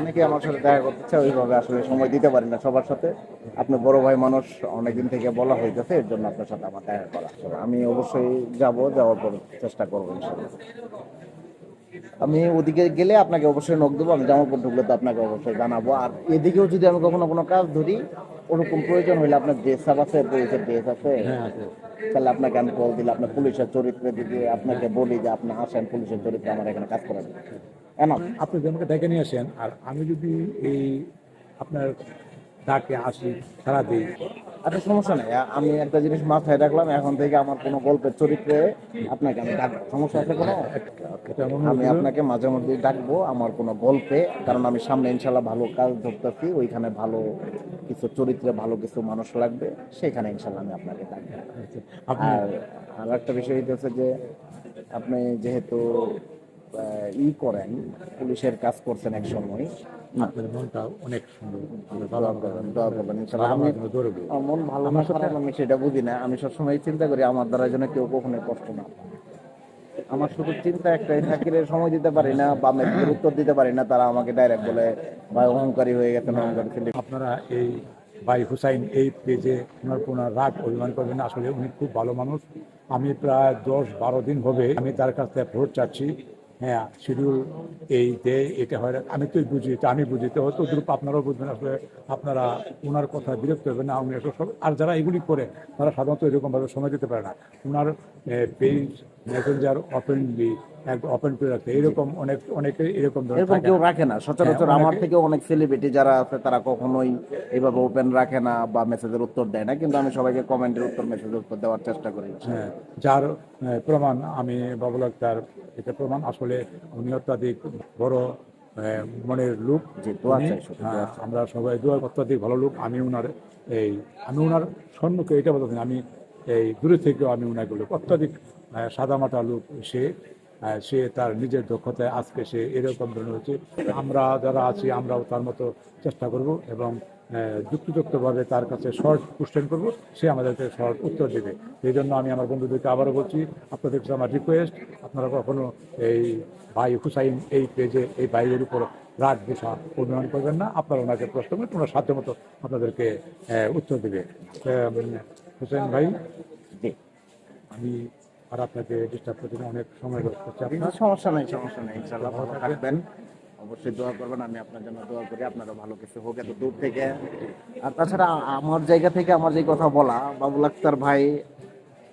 অনেকে আমার সাথে দেখা করতে চায় ওইভাবে আসলে সময় দিতে পারি না সবার সাথে। আপনি বড় ভাই মানুষ অনেকদিন থেকে বলা হইতেছে এর জন্য আপনার সাথে আমার দেখা করা। আমি অবশ্যই যাব যাওয়ার পর চেষ্টা করব ইনশাল্লাহ আমি ওদিকে গেলে আপনাকে অবশ্যই নক দেবো আমি জামালপুর ঢুকলে তো আপনাকে অবশ্যই জানাব। আর এদিকেও যদি আমি কখনো কোনো কাজ ধরি ওরকম প্রয়োজন হইলে আপনার ড্রেস আপ আছে পুলিশের ড্রেস আছে। হ্যাঁ তাহলে আপনাকে আমি কল দিলে আপনার পুলিশের চরিত্রে দিকে আপনাকে বলি যে আপনি আসেন পুলিশের চরিত্রে আমার এখানে কাজ করেন কেন আপনি যদি আমাকে ডেকে নিয়ে আসেন আর আমি যদি এই আপনার ডাকে আসি সারা দিই। আচ্ছা সমস্যা নেই। আমি একটা জিনিস মাথায় রাখলাম এখন থেকে আমার কোনো গল্পের চরিত্রে আপনাকে আমি ডাকবো। সমস্যা আছে কোনো? আমি আপনাকে মাঝে মধ্যে ডাকবো আমার কোনো গল্পে কারণ আমি সামনে ইনশাল্লাহ ভালো কাজ ধরতেছি ওইখানে ভালো কিছু চরিত্রে ভালো কিছু মানুষ লাগবে সেখানে ইনশাল্লাহ আমি আপনাকে ডাকবো। আর আর একটা বিষয় হচ্ছে যে আপনি যেহেতু ই করেন পুলিশের কাজ করছেন এক সময়। আপনার মনটা অনেক সুন্দর আমি মন ভালো না খারাপ সেটা বুঝি না। আমি সবসময় চিন্তা করি আমার দ্বারা যেন কেউ কখনো কষ্ট না আমার শুধু চিন্তা একটাই থাকিরে সময় দিতে পারি না বা মেসেজের উত্তর দিতে পারি না তারা আমাকে ডাইরেক্ট বলে ভাই অহংকারী হয়ে গেছেন অহংকারী আপনারা এই ভাই হুসাইন এই পেজে ওনার কোনো রাগ অভিমান করবেন আসলে উনি খুব ভালো মানুষ। আমি প্রায় দশ বারো দিন হবে আমি তার কাছ থেকে ভোট চাচ্ছি। হ্যাঁ শিডিউল এই দে এটা হয়, আমি তো বুঝি, এটা আমি বুঝি তো হয়তো দ্রুপ আপনারাও বুঝবেন আসলে আপনারা ওনার কথা বিরক্ত হবেন না, উনি আর যারা এগুলি করে, তারা সাধারণত এরকমভাবে সময় দিতে পারে না। ওনার পেজ মেসেঞ্জার ওপেনলি ওপেন করে রাখতে এরকম অনেক অনেকে এরকম এরকম কেউ রাখে না। সচরাচর হ্যাঁ, আমার থেকে অনেক সেলিব্রিটি যারা আছে তারা কখনোই এইভাবে ওপেন রাখে না বা মেসেজের উত্তর দেয় না। কিন্তু আমি সবাইকে কমেন্টের উত্তর মেসেজের উত্তর দেওয়ার চেষ্টা করি হ্যাঁ, যার প্রমাণ আমি বাবুল আক্তার এটা প্রমাণ। আসলে উনি অত্যাধিক বড় মনের লোক। হ্যাঁ, আমরা সবাই দোয়া অত্যাধিক ভালো লোক। আমি উনার এই আমি উনার সম্মুখে এটা বলতে আমি এই দূরে থেকেও আমি লোক অত্যাধিক সাদামাটা লোক সে সে তার নিজের দক্ষতায় আজকে সে এরকম ধরনের হচ্ছে। আমরা যারা আছি আমরাও তার মতো চেষ্টা করব এবং যুক্তিযুক্তভাবে তার কাছে শর্ট কোশ্চেন করব। সে আমাদেরকে শর্ট উত্তর দেবে। এই জন্য আমি আমার বন্ধুদেরকে আবারও বলছি আপনাদের কাছে আমার রিকোয়েস্ট আপনারা কখনো এই ভাই হুসাইন এই পেজে এই ভাইয়ের উপর রাগ বসা অভিমান করবেন না। আপনারা ওনাকে প্রশ্ন করবেন ওনার সাধ্য মতো আপনাদেরকে উত্তর দেবে। হুসাইন ভাই আমি আর আপনাকে ডিস্টার্ব করতে অনেক সময় লস করছি। আপনার সমস্যা নেই সমস্যা নেই ইনশাআল্লাহ ভালো থাকবেন। অবশ্যই দোয়া করবেন আমি আপনার জন্য দোয়া করি আপনারও ভালো কিছু হোক এত দূর থেকে। আর তাছাড়া আমার জায়গা থেকে আমার যে কথা বলা বাবুল আক্তার ভাই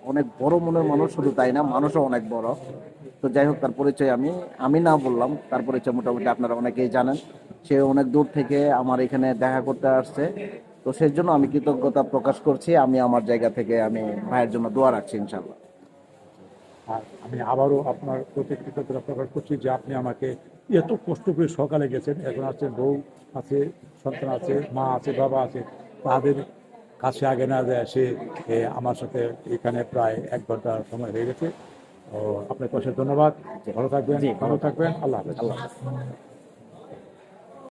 অনেক বড় মনের মানুষ শুধু তাই না মানুষও অনেক বড়। তো যাই হোক তার পরিচয় আমি আমি না বললাম তার পরিচয় মোটামুটি আপনারা অনেকেই জানেন। সে অনেক দূর থেকে আমার এখানে দেখা করতে আসছে। তো সেই জন্য আমি কৃতজ্ঞতা প্রকাশ করছি আমি আমার জায়গা থেকে আমি ভাইয়ের জন্য দোয়া রাখছি ইনশাল্লাহ আর আমি আবারও আপনার প্রতি কৃতজ্ঞতা প্রকাশ করছি যে আপনি আমাকে এত কষ্ট করে সকালে গেছেন। এখন আছে বউ আছে সন্তান আছে মা আছে বাবা আছে। তাদের কাছে আগে না যায় সে এ, আমার সাথে এখানে প্রায় এক ঘণ্টা সময় হয়ে গেছে। ও আপনাকে পয়সা ধন্যবাদ। ভালো থাকবেন ভালো থাকবেন। আল্লাহ হাফেজ। আল্লাহ হাফেজ।